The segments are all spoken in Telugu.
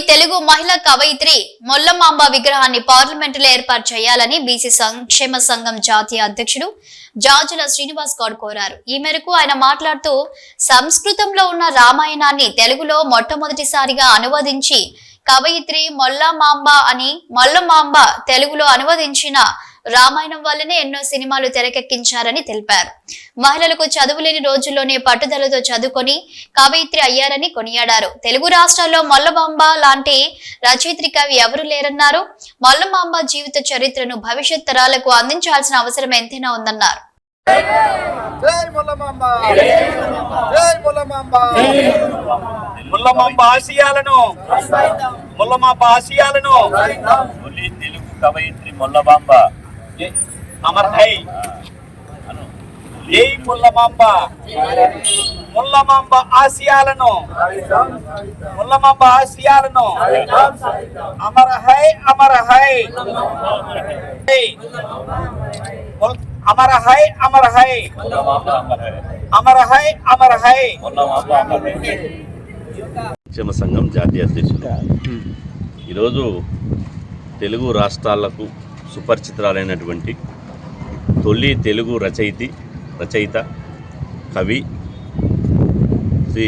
తెలుగు మహిళా కవయిత్రి మొల్లమాంబ విగ్రహాన్ని పార్లమెంటులో ఏర్పాటు చేయాలని బీసీ సంక్షేమ సంఘం జాతీయ అధ్యక్షుడు జాజుల శ్రీనివాస్ గౌడ్ కోరారు. ఈ మేరకు ఆయన మాట్లాడుతూ సంస్కృతంలో ఉన్న రామాయణాన్ని తెలుగులో మొట్టమొదటిసారిగా అనువదించి కవయిత్రి మొల్లమాంబ అని మొల్లమాంబ తెలుగులో అనువదించిన రామాయణం వల్లనే ఎన్నో సినిమాలు తెరకెక్కించారని తెలిపారు. మహిళలకు చదువులేని రోజుల్లోనే పట్టుదలతో చదువుకొని కవయిత్రి అయ్యారని కొనియాడారు. తెలుగు రాష్ట్రాల్లో మొల్లమాంబ లాంటి రచయిత్రి కవి ఎవరు లేరన్నారు? మొల్లమాంబ జీవిత చరిత్రను భవిష్యత్ తరాలకు అందించాల్సిన అవసరం ఎంతైనా ఉందన్నారు. జై ముల్లమాంబ ఆశయాలను ముల్లమాంబ ఆశయాలను. తొలి తెలుగు కవయిత్రి ముల్లమాంబ అమర్ హై. జై ముల్లమాంబ? ముల్లమాంబ ఆశయాలను ముల్లమాంబ ఆశయాలను అమర హై అమర హై. అమర హై అమర హై. అమర హై అమర హై. సంక్షేమ సంఘం జాతీయ అధ్యక్షుడు ఈరోజు తెలుగు రాష్ట్రాలకు సుపరిచితురాలైనటువంటి తొలి తెలుగు రచయితి రచయిత కవి శ్రీ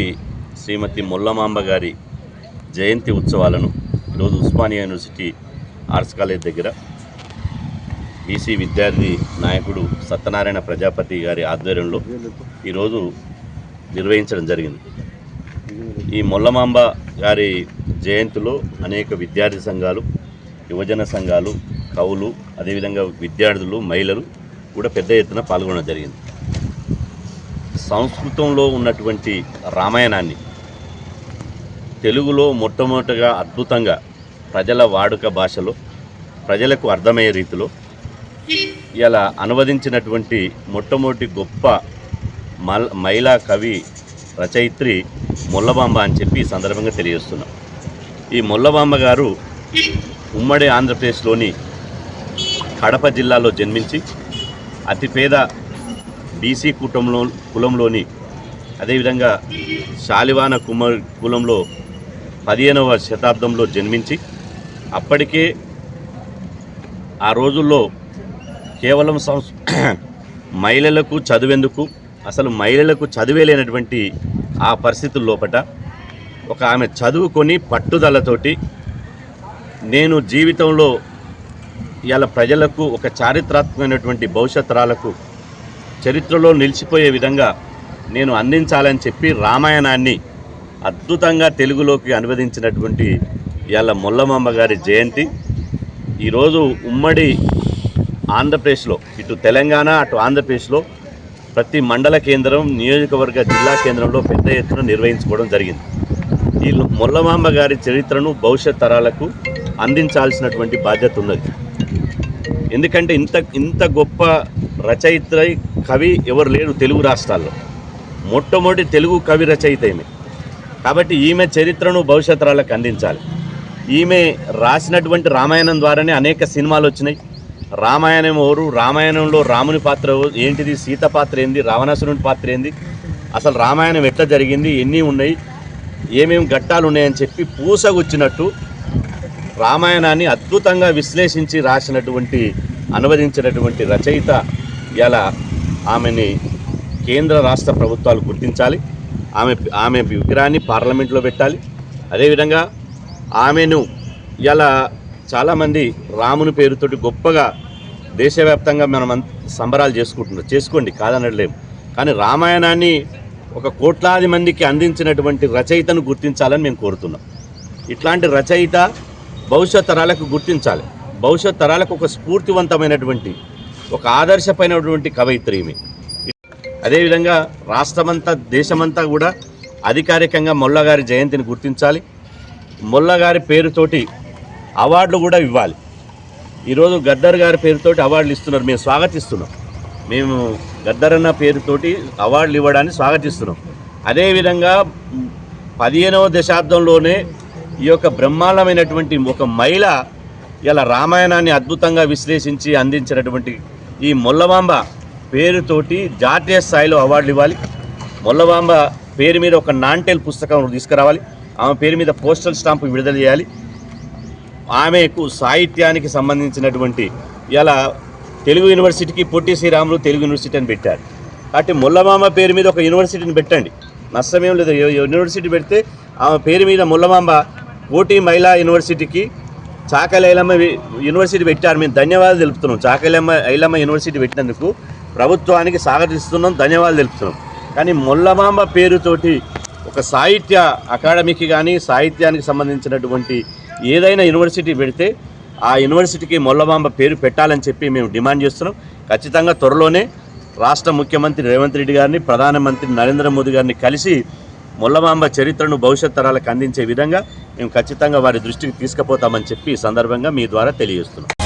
శ్రీమతి మొల్లమాంబ గారి జయంతి ఉత్సవాలను ఈరోజు ఉస్మానియా యూనివర్సిటీ ఆర్ట్స్ కాలేజ్ దగ్గర బీసీ విద్యార్థి నాయకుడు సత్యనారాయణ ప్రజాపతి గారి ఆధ్వర్యంలో ఈరోజు నిర్వహించడం జరిగింది. ఈ మొల్లమాంబ గారి జయంతిలో అనేక విద్యార్థి సంఘాలు యువజన సంఘాలు కవులు అదేవిధంగా విద్యార్థులు మహిళలు కూడా పెద్ద ఎత్తున పాల్గొనడం జరిగింది. సంస్కృతంలో ఉన్నటువంటి రామాయణాన్ని తెలుగులో మొట్టమొదటగా అద్భుతంగా ప్రజల వాడుక భాషలో ప్రజలకు అర్థమయ్యే రీతిలో ఇలా అనువదించినటువంటి మొట్టమొదటి గొప్ప మల్ మహిళా కవి రచయిత్రి ముల్లబాంబ అని చెప్పి ఈ సందర్భంగా తెలియజేస్తున్నాం. ఈ మొల్లబాంబ గారు ఉమ్మడి ఆంధ్రప్రదేశ్లోని కడప జిల్లాలో జన్మించి అతి పేద బీసీ కుటుంబంలో కులంలోని అదేవిధంగా శాలివాన కుమ కులంలో పదిహేనవ శతాబ్దంలో జన్మించి అప్పటికే ఆ రోజుల్లో కేవలం సంస్ మహిళలకు చదివేందుకు అసలు మహిళలకు చదివే లేనటువంటి ఆ పరిస్థితుల లోపట ఒక ఆమె చదువుకొని పట్టుదలతోటి నేను జీవితంలో ఇవాళ ప్రజలకు ఒక చారిత్రాత్మకమైనటువంటి భవిష్యత్ తరాలకు చరిత్రలో నిలిచిపోయే విధంగా నేను అందించాలని చెప్పి రామాయణాన్ని అద్భుతంగా తెలుగులోకి అనువదించినటువంటి ఇవాళ మొల్లమాంబ గారి జయంతి. ఈరోజు ఉమ్మడి ఆంధ్రప్రదేశ్లో ఇటు తెలంగాణ అటు ఆంధ్రప్రదేశ్లో ప్రతి మండల కేంద్రం నియోజకవర్గ జిల్లా కేంద్రంలో పెద్ద ఎత్తున నిర్వహించుకోవడం జరిగింది. ఈ మొల్లమాంబ గారి చరిత్రను భవిష్యత్ తరాలకు అందించాల్సినటువంటి బాధ్యత ఉన్నది. ఎందుకంటే ఇంత ఇంత గొప్ప రచయిత కవి ఎవరు లేరు తెలుగు రాష్ట్రాల్లో. మొట్టమొదటి తెలుగు కవి రచయిత ఈమె. కాబట్టి ఈమె చరిత్రను భవిష్యత్తరాలకు అందించాలి. ఈమె రాసినటువంటి రామాయణం ద్వారానే అనేక సినిమాలు వచ్చినాయి. రామాయణం ఎవరు? రామాయణంలో రాముని పాత్ర ఏంటిది? సీత పాత్ర ఏంది? రావణాసురుని పాత్ర ఏంది? అసలు రామాయణం ఎట్లా జరిగింది? ఎన్ని ఉన్నాయి? ఏమేమి ఘట్టాలు ఉన్నాయని చెప్పి పూసగుచ్చినట్టు రామాయణాన్ని అద్భుతంగా విశ్లేషించి రాసినటువంటి అనువదించినటువంటి రచయిత ఇలా ఆమెని కేంద్ర రాష్ట్ర ప్రభుత్వాలు గుర్తించాలి. ఆమె ఆమె విగ్రహాన్ని పార్లమెంట్లో పెట్టాలి. అదేవిధంగా ఆమెను ఇలా చాలామంది రాముని పేరుతోటి గొప్పగా దేశవ్యాప్తంగా మనం సంబరాలు చేసుకుంటున్నాం. చేసుకోండి కాదనట్లేము కానీ రామాయణాన్ని ఒక కోట్లాది మందికి అందించినటువంటి రచయితను గుర్తించాలని మేము కోరుతున్నాం. ఇట్లాంటి రచయిత భవిష్యత్ తరాలకు గుర్తించాలి. భవిష్యత్ తరాలకు ఒక స్ఫూర్తివంతమైనటువంటి ఒక ఆదర్శమైనటువంటి కవయిత్రి ఈమె. అదేవిధంగా రాష్ట్రమంతా దేశమంతా కూడా అధికారికంగా మొల్లగారి జయంతిని గుర్తించాలి. మొల్లగారి పేరుతోటి అవార్డులు కూడా ఇవ్వాలి. ఈరోజు గద్దర్ గారి పేరుతోటి అవార్డులు ఇస్తున్నారు. మేము స్వాగతిస్తున్నాం. మేము గద్దర్ అన్న పేరుతోటి అవార్డులు ఇవ్వడాన్ని స్వాగతిస్తున్నాం. అదేవిధంగా పదిహేనవ దశాబ్దంలోనే ఈ యొక్క బ్రహ్మాండమైనటువంటి ఒక మహిళ ఇలా రామాయణాన్ని అద్భుతంగా విశ్లేషించి అందించినటువంటి ఈ మొల్లవాంబ పేరుతోటి జాతీయ స్థాయిలో అవార్డులు ఇవ్వాలి. మొల్లవాంబ పేరు మీద ఒక నాంటెల్ పుస్తకం తీసుకురావాలి. ఆమె పేరు మీద పోస్టల్ స్టాంపు విడుదల చేయాలి. ఆమెకు సాహిత్యానికి సంబంధించినటువంటి ఇలా తెలుగు యూనివర్సిటీకి పొట్టి శ్రీరాములు తెలుగు యూనివర్సిటీ అని పెట్టారు. కాబట్టి ముల్లమామ పేరు మీద ఒక యూనివర్సిటీని పెట్టండి. నష్టమేం లేదు. యూనివర్సిటీ పెడితే ఆమె పేరు మీద ముల్లమాంబ ఊటీ మహిళా యూనివర్సిటీకి చాకలి ఐలమ్మ యూనివర్సిటీ పెట్టారు. మేము ధన్యవాదాలు తెలుపుతున్నాం. చాకలమ్మ ఐలమ్మ యూనివర్సిటీ పెట్టినందుకు ప్రభుత్వానికి స్వాగతిస్తున్నాం. ధన్యవాదాలు తెలుపుతున్నాం. కానీ మొల్లమాంబ పేరుతోటి ఒక సాహిత్య అకాడమీకి కానీ సాహిత్యానికి సంబంధించినటువంటి ఏదైనా యూనివర్సిటీ పెడితే ఆ యూనివర్సిటీకి మొల్లమాంబ పేరు పెట్టాలని చెప్పి మేము డిమాండ్ చేస్తున్నాం. ఖచ్చితంగా త్వరలోనే రాష్ట్ర ముఖ్యమంత్రి రేవంత్ రెడ్డి గారిని ప్రధానమంత్రి నరేంద్ర మోదీ గారిని కలిసి ముల్లమాంబ చరిత్రను భవిష్యత్ తరాలకు అందించే విధంగా మేము ఖచ్చితంగా వారి దృష్టికి తీసుకుపోతామని చెప్పి ఈ సందర్భంగా మీ ద్వారా తెలియజేస్తున్నాం.